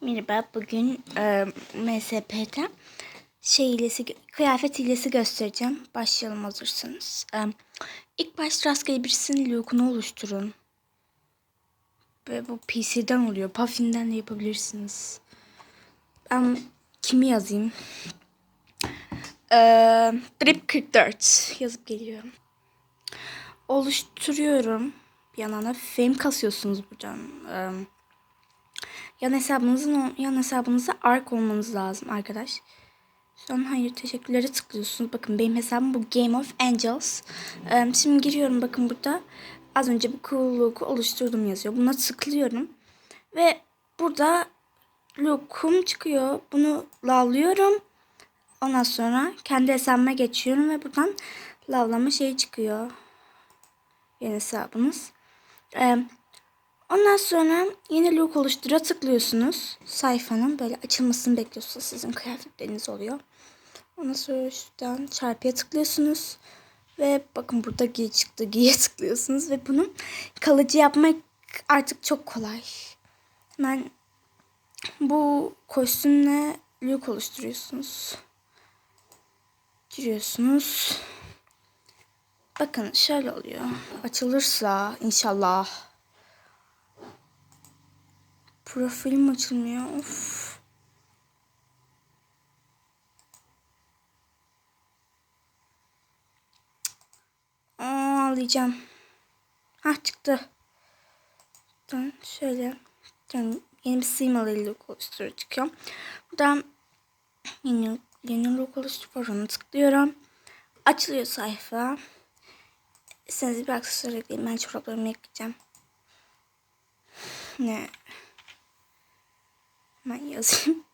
Merhaba, bugün e, MSP'de şey hilesi, kıyafet hilesi göstereceğim. Başlayalım hazırsanız. E, ilk başta rastgele birisinin look'unu oluşturun. Ve bu PC'den oluyor. Puffin'den de yapabilirsiniz. Ben kimi yazayım? E, Drip 44 yazıp geliyorum. Oluşturuyorum. Bir yandan da fame kasıyorsunuz buradan. E, Yan hesabınızın yan hesabınıza ark olmanız lazım arkadaş. An hayır teşekkürlere tıklıyorsunuz. Bakın benim hesabım bu Game of Angels. Şimdi giriyorum bakın burada. Az önce bu cool oluşturdum yazıyor. Buna tıklıyorum. Ve burada look'um çıkıyor. Bunu lavlıyorum. Ondan sonra kendi hesabıma geçiyorum ve buradan lavlama şeyi çıkıyor. Yeni hesabınız. Ondan sonra yeni look oluştura tıklıyorsunuz. Sayfanın böyle açılmasını bekliyorsunuz. Sizin kıyafetleriniz oluyor. Ondan sonra şuradan çarpıya tıklıyorsunuz. Ve bakın burada giy çıktı. Giye tıklıyorsunuz. Ve bunu kalıcı yapmak artık çok kolay. Hemen bu kostümle look oluşturuyorsunuz. Giriyorsunuz. Bakın şöyle oluyor. Açılırsa inşallah. Profilim açılmıyor. Of. Aa, ağlayacağım. Hah çıktı. Buradan şöyle yani yeni bir simalı look oluşturuyor çıkıyor. Buradan yeni, yeni look oluştur onu tıklıyorum. Açılıyor sayfa. İsterseniz bir aksesuar ekleyin. Ben çoraplarımı ekleyeceğim. Ne? Hemen yazayım.